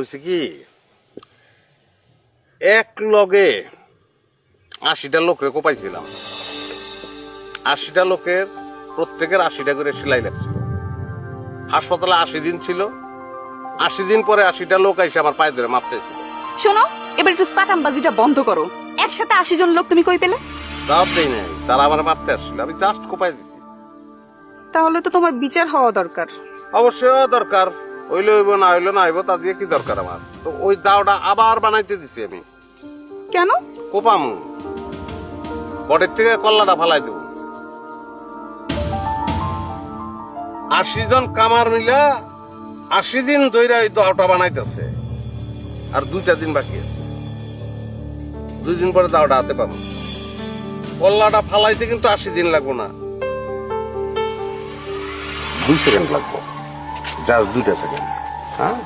হয়েছে কি? এক লগে আশিটা লোকরে কোপাইছিলাম। আশিটা লোকের প্রত্যেকের আশিটা করে সেলাই লাগছিল। হাসপাতালে আশি দিন ছিল। আশি দিন পরে আশিটা লোক এসে আমার পায়ে ধরে মাপতে ছিল শোনো এবার একটু সাটামবাজিটা বন্ধ করো। একসাথে আশি জন লোক তুমি কই পেলে? তাও দেই নাই। তারা আমার মারতে আসছিল। আমি জাস্ট কোপাই দিছি। তাহলে তো তোমার বিচার হওয়া দরকার। অবশ্যই দরকার। হইলে হইব না হইল না হইব তা দিয়ে কি দরকার আমার? তো ওই দাওটা আবার বানাইতে দিছি আমি। কেন? কোপামু। বটের থেকে কল্লাটা ফালাই দেবো। আশি জন কামার মিলা আশি দিন ধইরা ওই দাওটা বানাইতেছে। আর দুইটা দিন বাকি আছে। দুই দিন পরে দাওটা হাতে পাবো। কল্লাটা ফালাইতে কিন্তু আশি দিন লাগবো না। দুই সেকেন্ড লাগবো। যা দুটা সেকেন্ড হ্যাঁ?